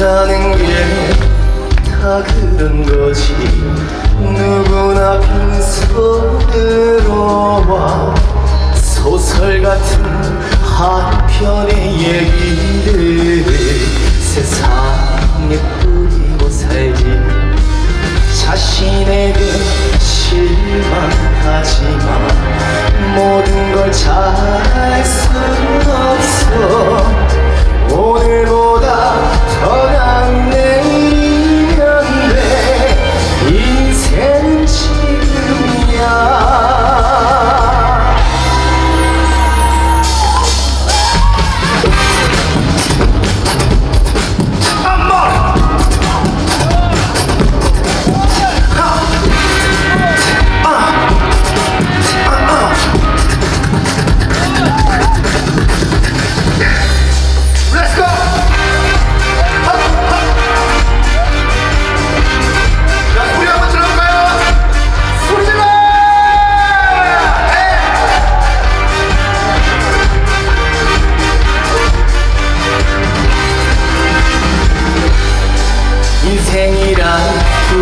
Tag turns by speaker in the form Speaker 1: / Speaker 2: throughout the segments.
Speaker 1: 산다는 게 다 그런 거지.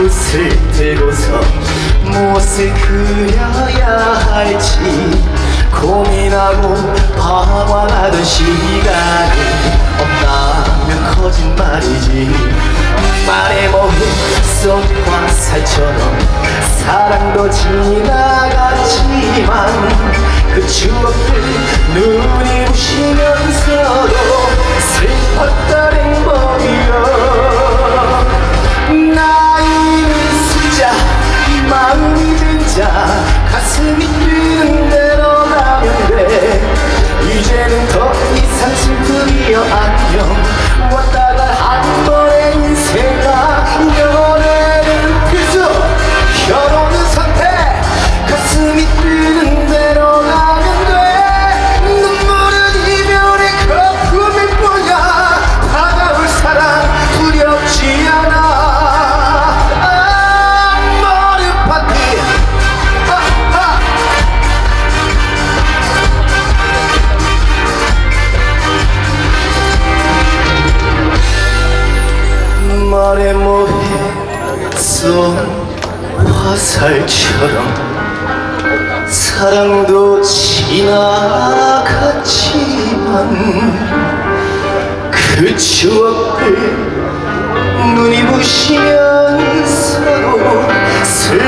Speaker 1: 옷을 들고서 무엇을 그려야 할지 고민하고 방황하던 시간이 없다면 거짓말이지. 말해 뭐해 쏙과 살처럼 사랑도 지 자 달의 모해 쏜 화살처럼 사랑도 지나갔지만 그 추억들 눈이 부시면서 슬